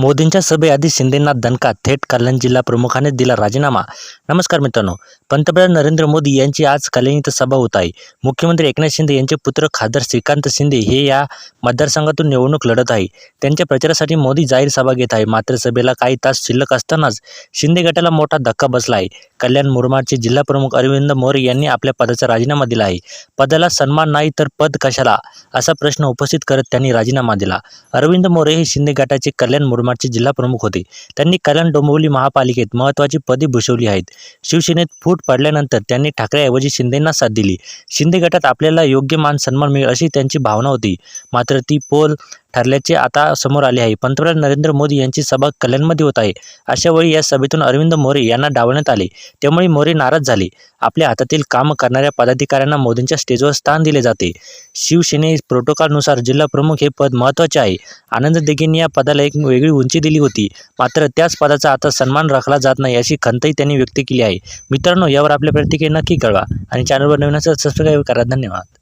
मोदींच्या सभेआधी शिंदेंना दणका थेट कल्याण जिल्हा प्रमुखाने दिला राजीनामा. नमस्कार मित्रांनो पंतप्रधान नरेंद्र मोदी यांची आज कल्याण इथं सभा होत आहे. मुख्यमंत्री एकनाथ शिंदे यांचे पुत्र खासदार श्रीकांत शिंदे हे या मतदारसंघातून निवडणूक लढत आहे. त्यांच्या प्रचारासाठी मोदी जाहीर सभा घेत आहे. मात्र सभेला काही तास शिल्लक असतानाच शिंदे गटाला मोठा धक्का बसला आहे. कल्याण मुरमाडचे जिल्हा प्रमुख अरविंद मोरे यांनी आपल्या पदाचा राजीनामा दिला आहे. पदाला सन्मान नाही तर पद कशाला? असा प्रश्न उपस्थित करत त्यांनी राजीनामा दिला. अरविंद मोरे हे शिंदे गटाचे कल्याण मुरमाडचे जिल्हा प्रमुख होते. त्यांनी कल्याण डोंबिवली महापालिकेत महत्त्वाची पदे भूषवली आहेत. शिवसेनेत फूट पडल्यानंतर त्यांनी ठाकरेऐवजी शिंदेंना साथ दिली. शिंदे गटात आपल्याला योग्य मान सन्मान मिळेल अशी त्यांची भावना होती. मात्र ती पोल ठरल्याचे आता समोर आले आहे. पंतप्रधान नरेंद्र मोदी यांची सभा कल्याणमध्ये होत आहे. अशा वेळी या सभेतून अरविंद मोरे यांना डावण्यात आले. त्यामुळे मोरे नाराज झाले. आपल्या हातातील काम करणाऱ्या पदाधिकाऱ्यांना मोदींच्या स्टेजवर स्थान दिले जाते. शिवसेने प्रोटोकॉलनुसार जिल्हा प्रमुख हे पद महत्त्वाचे आहे. आनंद देगेंनी या पदाला एक वेगळी उंची दिली होती. मात्र त्याच पदाचा आता सन्मान राखला जात नाही अशी खंतही त्यांनी व्यक्त केली आहे. मित्रांनो यावर आपल्या प्रतिक्रिया नक्की कळवा. आणि चॅनलवर नवीन असेल सबस्क्राईब करा. धन्यवाद.